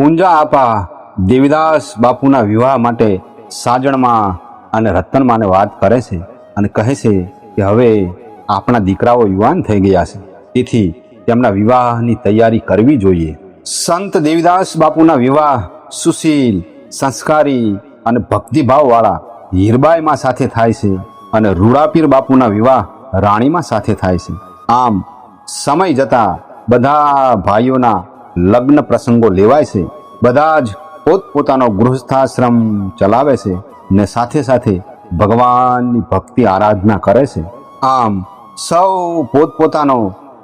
પૂંજા આપા દેવીદાસ બાપુના વિવાહ માટે સાજણમાં અને રતનમાં વાત કરે છે અને કહે છે કે હવે આપણા દીકરાઓ યુવાન થઈ ગયા છે. તેથી તેમના વિવાહની તૈયારી કરવી જોઈએ. સંત દેવીદાસ બાપુના વિવાહ સુશીલ, સંસ્કારી અને ભક્તિભાવવાળા હીરબાઈમાં સાથે થાય છે અને રૂડાપીર બાપુના વિવાહ રાણીમાં સાથે થાય છે. આમ સમય જતા બધા ભાઈઓના લગ્ન પ્રસંગો લેવાય છે, બધા જ પોતપોતાનો ગૃહસ્થાશ્રમ ચલાવે છે ને સાથે સાથે ભગવાનની ભક્તિ આરાધના કરે છે. આમ સૌ પોતપોતાનો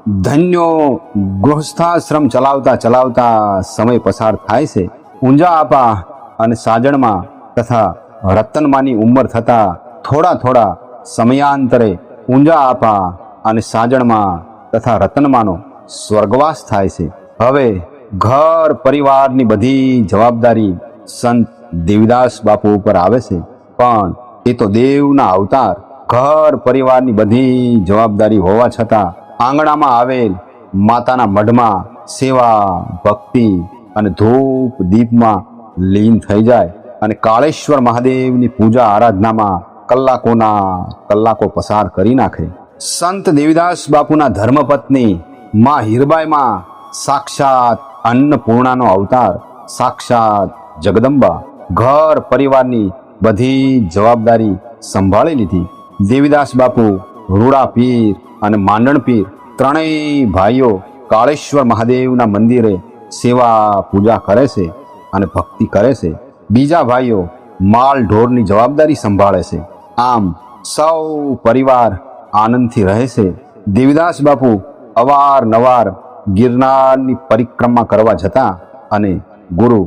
ધન્યો ગૃહસ્થાશ્રમ ચલાવતા ચલાવતા સમય પસાર થાય છે. ઊંઝા આપા અને સાજણમાં તથા રતનમાની ઉંમર થતા થોડા થોડા સમયાંતરે ઊંઝા આપા અને સાજણમાં તથા રતનમાનો સ્વર્ગવાસ થાય છે. હવે ઘર પરિવારની બધી જવાબદારી સંત દેવીદાસ બાપુ ઉપર આવે છે. પણ એ તો દેવના અવતાર. ઘર પરિવારની બધી જવાબદારી હોવા છતાં આંગણામાં આવેલ માતાના મઢમાં સેવા, ભક્તિ અને ધૂપ દીપમાં લીન થઈ જાય અને કાળેશ્વર મહાદેવની પૂજા આરાધનામાં કલાકોના કલાકો પસાર કરી નાખે. સંત દેવીદાસ બાપુના ધર્મપત્ની માં હીરબાઈમાં સાક્ષાત અન્નપૂર્ણાનો અવતાર, સાક્ષાત જગદંબા ઘર પરિવારની બધી જવાબદારી સંભાળી લીધી. દેવીદાસ બાપુ, રૂડા પીર અને માંડણ પીર ત્રણેય ભાઈઓ કાળેશ્વર મહાદેવના મંદિરે સેવા, પૂજા કરે છે અને ભક્તિ કરે છે. બીજા ભાઈઓ માલ ઢોરની જવાબદારી સંભાળે છે. આમ સૌ પરિવાર આનંદથી રહે છે. દેવીદાસ બાપુ અવારનવાર ગિરનારની પરિક્રમા કરવા જતા અને ગુરુ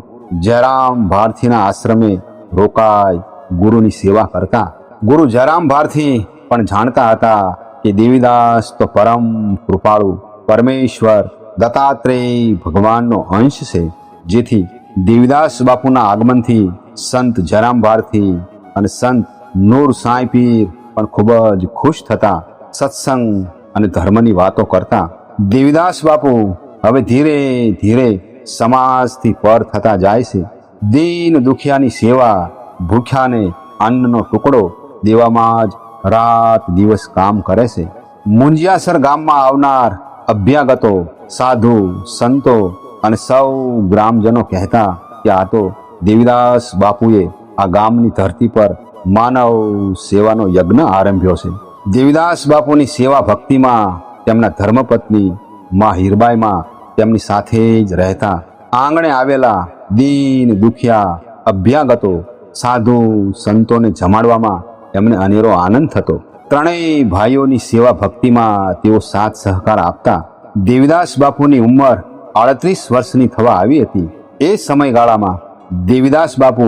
જયરામ ભારતીના આશ્રમે રોકાય ગુરુની સેવા કરતા. ગુરુ જયરામ ભારતી પણ જાણતા હતા કે દેવીદાસ તો પરમ કૃપાળુ, પરમેશ્વર, દત્તાત્રેય ભગવાનનો અંશ છે, જેથી દેવીદાસ બાપુના આગમનથી સંત જયરામ ભારતી અને સંત નૂર સાંઈ પીર પણ ખૂબ જ ખુશ થતા, સત્સંગ અને ધર્મની વાતો કરતા. દેવીદાસ બાપુ હવે ધીરે ધીરે સમાજથી પર થતા જાય છે. દીન દુખિયાની સેવા, ભૂખ્યાને અન્નનો ટુકડો દેવામાં જ રાત દિવસ કામ કરે છે. મુંજિયાસર ગામમાં આવનાર અભ્યાગતો, સાધુ, સંતો અને સૌ ગ્રામજનો કહેતા કે આ તો દેવીદાસ બાપુએ આ ગામની ધરતી પર માનવ સેવાનો યજ્ઞ આરંભ્યો છે. દેવીદાસ બાપુની સેવા ભક્તિમાં તેમના ધર્મપત્ની મા હીરબાઈમાં તેમની સાથે જ રહેતા આંગણે આવેલા દીન દુખિયા અભ્યાગતો સાધુ સંતોને જમાડવામાં એમને અનેરો આનંદ થતો. ત્રણેય ભાઈઓની સેવા ભક્તિમાં તેઓ સાથ સહકાર આપતા દેવીદાસ બાપુની ઉંમર આડત્રીસ વર્ષની થવા આવી હતી. એ સમયગાળામાં દેવીદાસ બાપુ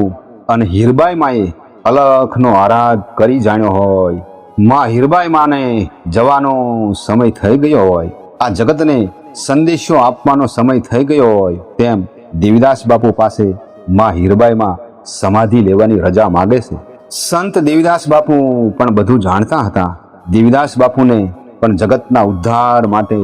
અને હીરબાઈ માએ અલખનો આરાધ કરી જાણ્યો હોય. માં હીરબાઈ માને જવાનો સમય થઈ ગયો હોય. આ જગતને સંદેશો આપવાનો સમય થઈ ગયો હોય તેમ દેવીદાસ બાપુ પાસે માં હીરબાઈમાં સમાધિ લેવાની રજા માગે છે. સંત દેવીદાસ બાપુ પણ બધું જાણતા હતા. દેવીદાસ બાપુને પણ જગતના ઉદ્ધાર માટે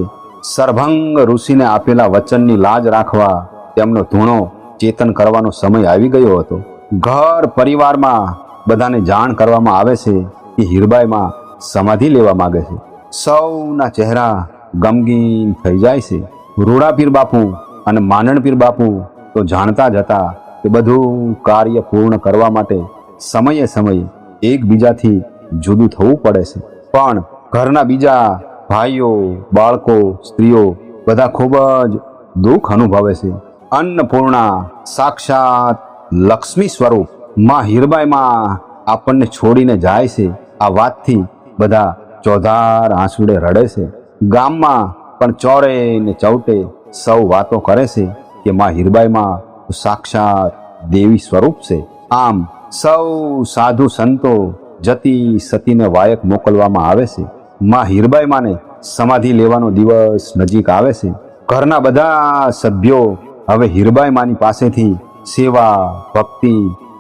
સરભંગ ઋષિને આપેલા વચનની લાજ રાખવા તેમનો ધૂણો ચેતન કરવાનો સમય આવી ગયો હતો. ઘર પરિવારમાં બધાને જાણ કરવામાં આવે છે કે હીરબાઈમાં સમાધિ લેવા માગે છે. સૌના ચહેરા ગમગીન થઈ જાય છે. રૂડાપીર બાપુ અને માનણપીર બાપુ તો જાણતા જ હતા કે બધું કાર્ય પૂર્ણ કરવા માટે સમયે સમયે એકબીજાથી જુદું થવું પડે છે. પણ ઘરના બીજા ભાઈઓ, બાળકો, સ્ત્રીઓ બધા ખૂબ જ દુઃખ અનુભવે છે. અન્નપૂર્ણા સાક્ષાત લક્ષ્મી સ્વરૂપમાં હીરબાઈમાં આપણને છોડીને જાય છે. આ વાતથી બધા ચોધાર આંસુડે રડે છે. ગામમાં પણ ચોરે ને ચૌટે સૌ વાતો કરે છે કે માં હીરબાઈમાં સાક્ષાત દેવી સ્વરૂપ છે. આમ સૌ સાધુ સંતો જતી સતીને વાયક મોકલવામાં આવે છે. માં હીરબાઈ માને સમાધિ લેવાનો દિવસ નજીક આવે છે. ઘરના બધા સભ્યો હવે હીરબાઈ માની પાસેથી સેવા, ભક્તિ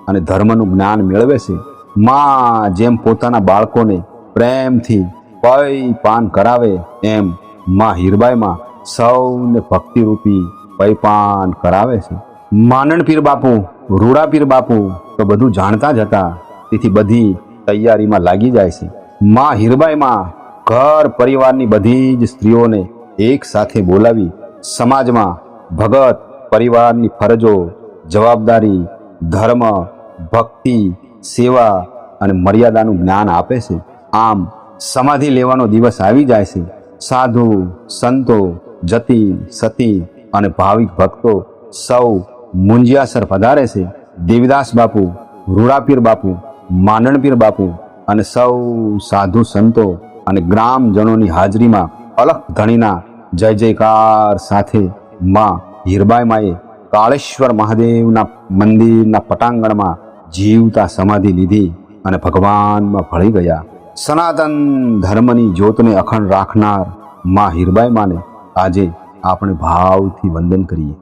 અને ધર્મનું જ્ઞાન મેળવે છે. માં જેમ પોતાના બાળકોને પ્રેમથી પૈ પાન કરાવે, એમ માં હીરબાઈમાં સૌને ભક્તિરૂપી પૈપાન કરાવે છે. માનણ પીર બાપુ, રૂડા પીર બાપુ તો બધું જાણતા જ હતા. તેથી બધી તૈયારીમાં લાગી જાય છે. માં હીરબાઈમાં ઘર પરિવારની બધી જ સ્ત્રીઓને એક સાથે બોલાવી સમાજમાં ભગત પરિવારની ફરજો, જવાબદારી, ધર્મ, ભક્તિ સેવા અને મર્યાદાનું જ્ઞાન આપે છે. આમ સમાધિ લેવાનો દિવસ આવી જાય છે. સાધુ, સંતો, જતી, સતી અને ભાવિક ભક્તો સૌ મુંજિયાસર પધારે છે. દેવીદાસ બાપુ, રૂડાપીર બાપુ, માંડણપીર બાપુ અને સૌ સાધુ સંતો અને ગ્રામજનોની હાજરીમાં અલખ ધણીના જય જયકાર સાથે માં હીરબાઈ માએ કાળેશ્વર મહાદેવના મંદિરના પટાંગણમાં જીવતા સમાધિ લીધી અને ભગવાનમાં ભળી ગયા. સનાતન ધર્મની જ્યોતને અખંડ રાખનારમાં હીરબાઈ માને આજે આપણે ભાવથી વંદન કરીએ.